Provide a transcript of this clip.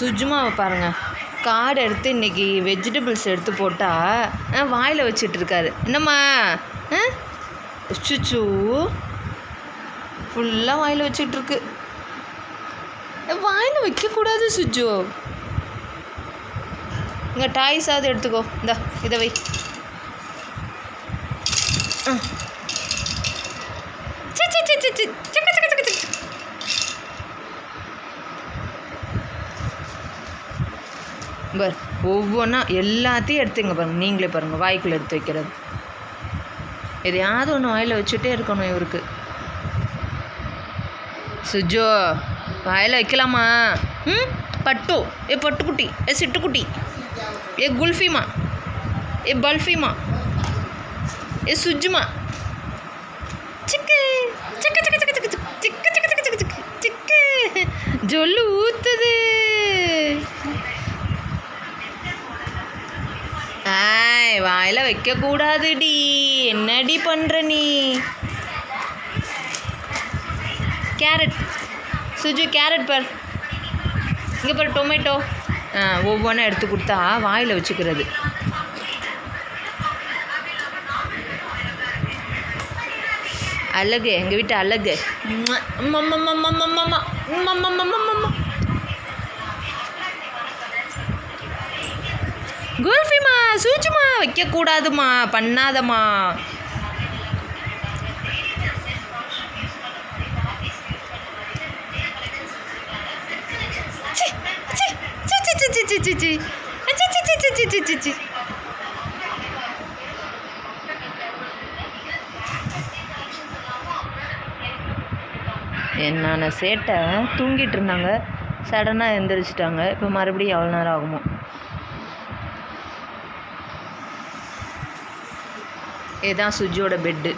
சுஜ்மாவை பாருங்கள் கார்டு எடுத்து இன்னைக்கு வெஜிடபிள்ஸ் எடுத்து போட்டால் வாயில் வச்சிட்ருக்காரு என்னம்மா? ஆ? சுச்சு ஃபுல்லாக வாயில் வச்சிட்ருக்கு வாயில் வைக்கக்கூடாது சுஜு. இங்கே டாய்ஸாவது எடுத்துக்கோ. இந்தா இதை வை. ஆ. சி, சி, சி, சி, சி. சிக்கு, சிக்கு, சிக்கு, சிக்கு. பார் ஒவ்வொன்றா எல்லாத்தையும் எடுத்துங்க பாருங்கள் நீங்களே பாருங்கள் வாய்க்குள்ளே எடுத்து வைக்கிறது. எதையாவது ஒன்று வாயில் வச்சுட்டே இருக்கணும் இவருக்கு. சுஜோ வாயில் வைக்கலாமா? ம்? பட்டு. ஏ பட்டுக்குட்டி. ஏ சிட்டுக்குட்டி. ஏ குல்ஃபிமா. ஏ பல்ஃபிமா. ஏ சுஜ்மா சிக்கு சிக்கு சிக்கு சிக்கு. சிக்கு சிக்கு சிக்கு சிக்கு சிக்கு. சிக்கு. ஜொல்லு ஊத்து. வாயில் வைக்கக்கூடாதுடி என்னடி பண்ற நீ கேரட் சுஜு கேரட் பார் இங்கே பாரு டொமேட்டோ ஒவ்வொன்றா எடுத்து கொடுத்தா வாயில் வச்சுக்கிறது அழகு எங்கள் வீட்டு அழகு குல்ஃபி சூச்சுமா வைக்கக்கூடாதுமா பண்ணாதம்மா என்னான சேட்டை தூங்கிட்டு இருந்தாங்க சடனாக எந்திரிச்சிட்டாங்க இப்போ மறுபடியும் எவ்வளோ நேரம் ஆகுமோ இதுதான் சுஜியோட பெட்டு